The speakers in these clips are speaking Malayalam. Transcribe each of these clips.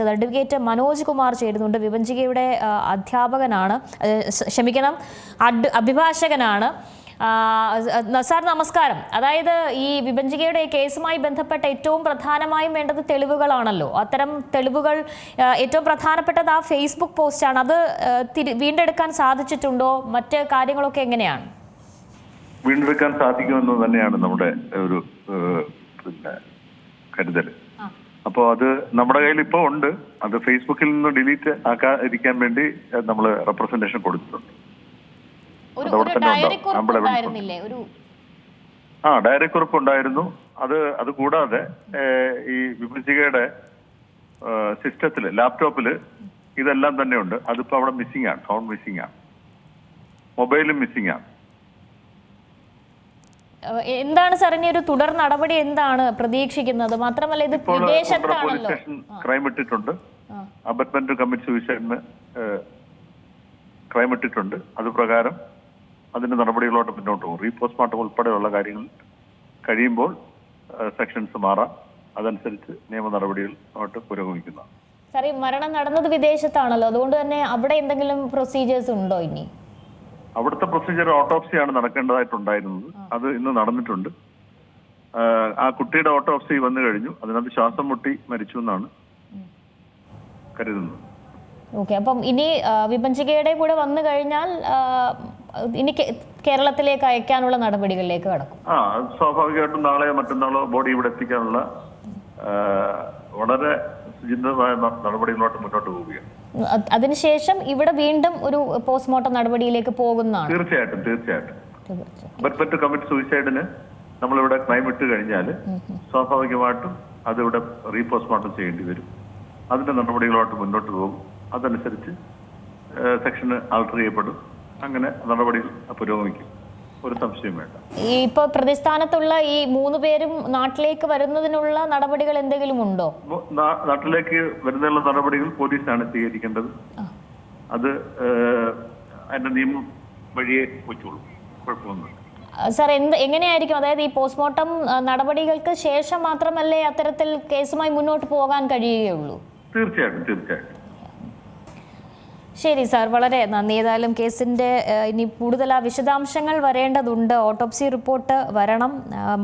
അഡ്വക്കേറ്റ് മനോജ് കുമാർ ചേരുന്നുണ്ട്. വിഭജികയുടെ അധ്യാപകനാണ്. ക്ഷമിക്കണം അഡ് അഭിഭാഷകനാണ്. സാർ നമസ്കാരം. അതായത് ഈ വിഭജികയുടെ കേസുമായി ബന്ധപ്പെട്ട ഏറ്റവും പ്രധാനമായും വേണ്ടത് തെളിവുകളാണല്ലോ. അത്തരം തെളിവുകൾ ഏറ്റവും പ്രധാനപ്പെട്ടത് ആ ഫേസ്ബുക്ക് പോസ്റ്റാണ്. അത് വീണ്ടെടുക്കാൻ സാധിച്ചിട്ടുണ്ടോ? മറ്റ് കാര്യങ്ങളൊക്കെ എങ്ങനെയാണ്? വീണ്ടെടുക്കാൻ സാധിക്കുമെന്ന് തന്നെയാണ് നമ്മുടെ ഒരു പിന്നെ കരുതൽ അപ്പോൾ അത് നമ്മുടെ കയ്യിൽ ഇപ്പോൾ ഉണ്ട്. അത് ഫേസ്ബുക്കിൽ നിന്ന് ഡിലീറ്റ് ആക്കാതിരിക്കാൻ വേണ്ടി നമ്മൾ റെപ്രസെന്റേഷൻ കൊടുത്തിട്ടുണ്ട്. അതവിടെ തന്നെ ഉണ്ടാവും. ആ ഡയറി കുറിപ്പ് ഉണ്ടായിരുന്നു. അത് അത് കൂടാതെ ഈ വിഭജികയുടെ സിസ്റ്റത്തിൽ ലാപ്ടോപ്പിൽ ഇതെല്ലാം തന്നെ ഉണ്ട്. അതിപ്പോ അവിടെ മിസ്സിംഗ് ആണ്. ഫോൺ മിസ്സിംഗ് ആണ്. മൊബൈലും മിസ്സിംഗ് ആണ്. എന്താണ് സാറിന് ഒരു തുടർ നടപടി എന്താണ് പ്രതീക്ഷിക്കുന്നത്? മാത്രമല്ല ഇത് വിദേശത്താണല്ലോ. ക്രൈം ഇട്ടിട്ടുണ്ട്. അബറ്റ്മെന്റ് കമ്മിറ്റ് സൂയിസൈഡിന് ക്രൈം ഇട്ടിട്ടുണ്ട്. അത് പ്രകാരം അതിന്റെ നടപടികളോട്ട് മുന്നോട്ട് പോകും. റീപോസ്റ്റ്മോർട്ടം ഉൾപ്പെടെയുള്ള കാര്യങ്ങൾ കഴിയുമ്പോൾ സെക്ഷൻസ് മാറാം. അതനുസരിച്ച് നിയമ നടപടികളോട്ട് പുരോഗമിക്കുന്നതാണ്. സാർ ഈ മരണം നടന്നത് വിദേശത്താണല്ലോ. അതുകൊണ്ട് തന്നെ അവിടെ എന്തെങ്കിലും പ്രൊസീജിയേഴ്സ് ഉണ്ടോ ഇനി? അവിടുത്തെ പ്രൊസീജിയർ ഓട്ടോപ്സിയാണ് നടക്കേണ്ടതായിട്ടുണ്ടായിരുന്നത്. അത് ഇന്ന് നടന്നിട്ടുണ്ട്. ആ, കുട്ടിയുടെ ഓട്ടോപ്സി വന്നു കഴിഞ്ഞു. അതിനകത്ത് ശ്വാസം മുട്ടി മരിച്ചു എന്നാണ് കരുതുന്നത്. ഓക്കെ അപ്പം ഇനി വിപഞ്ചികയുടെ കൂടെ വന്നു കഴിഞ്ഞാൽ ഇനി കേരളത്തിലേക്ക് അയക്കാനുള്ള നടപടികളിലേക്ക് കടക്കും. ആ സ്വാഭാവികമായിട്ടും നാളെയോ മറ്റന്നാളോ ബോഡി ഇവിടെ എത്തിക്കാനുള്ള വളരെ സുചിന്തമായ നടപടികളോട്ട് മുന്നോട്ട് പോവുകയാണ്. അത് അതിനുശേഷം ഇവിടെ വീണ്ടും ഒരു പോസ്റ്റ്മോർട്ടം നടപടിയിലേക്ക് പോകുന്നതാണ്. തീർച്ചയായിട്ടും തീർച്ചയായിട്ടും. ബറ്റ് കമ്മിറ്റ് സൂയിസൈഡിന് നമ്മളിവിടെ ക്രൈം ഇട്ട് കഴിഞ്ഞാൽ സ്വാഭാവികമായിട്ടും അതിവിടെ റീപോസ്റ്റ്മോർട്ടം ചെയ്യേണ്ടി വരും. അതിന്റെ നടപടികളോട്ട് മുന്നോട്ട് പോകും. അതനുസരിച്ച് സെക്ഷന് ആൾട്ടർ ചെയ്യപ്പെടും. അങ്ങനെ നടപടികൾ പുരോഗമിക്കും. ഒരു സംശയം വേണ്ട. ഈ ഇപ്പൊ പ്രതിസ്ഥാനത്തുള്ള ഈ മൂന്ന് പേരും നാട്ടിലേക്ക് വരുന്നതിനുള്ള നടപടികൾ എന്തെങ്കിലും ഉണ്ടോ? നാട്ടിലേക്ക് വരുന്നതിനുള്ള നടപടികൾ പോലീസാണ് സ്വീകരിക്കേണ്ടത്. അത് അതിന്റെ നിയമം വഴിയെ വെച്ചോളൂ കുഴപ്പമൊന്നുമില്ല. ആ, സാർ എന്ത് എങ്ങനെയായിരിക്കും? അതായത് ഈ പോസ്റ്റ്മോർട്ടം നടപടികൾക്ക് ശേഷം മാത്രമല്ലേ അത്തരത്തിൽ കേസുമായി മുന്നോട്ട് പോകാൻ കഴിയുകയുള്ളൂ? തീർച്ചയായിട്ടും തീർച്ചയായിട്ടും. ശരി സാർ. വളരെ നന്ദി. ഏതായാലും കേസിന്റെ ഇനി കൂടുതൽ ആ വിശദാംശങ്ങൾ വരേണ്ടതുണ്ട്. ഓട്ടോപ്സി റിപ്പോർട്ട് വരണം.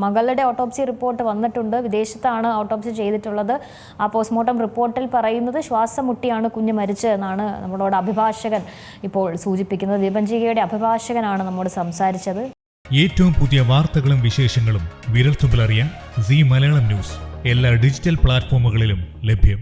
മകളുടെ ഓട്ടോപ്സി റിപ്പോർട്ട് വന്നിട്ടുണ്ട്. വിദേശത്താണ് ഓട്ടോപ്സി ചെയ്തിട്ടുള്ളത്. ആ പോസ്റ്റ്മോർട്ടം റിപ്പോർട്ടിൽ പറയുന്നത് ശ്വാസം മുട്ടിയാണ് കുഞ്ഞ് മരിച്ചതെന്നാണ് നമ്മളോട് അഭിഭാഷകൻ ഇപ്പോൾ സൂചിപ്പിക്കുന്നത്. ദീപഞ്ജികയുടെ അഭിഭാഷകനാണ് നമ്മോട് സംസാരിച്ചത്. ഏറ്റവും പുതിയ വാർത്തകളും വിശേഷങ്ങളും വിരൽത്തുമ്പിലറിയാൻ സി മലയാളം ന്യൂസ്. എല്ലാ ഡിജിറ്റൽ പ്ലാറ്റ്ഫോമുകളിലും ലഭ്യം.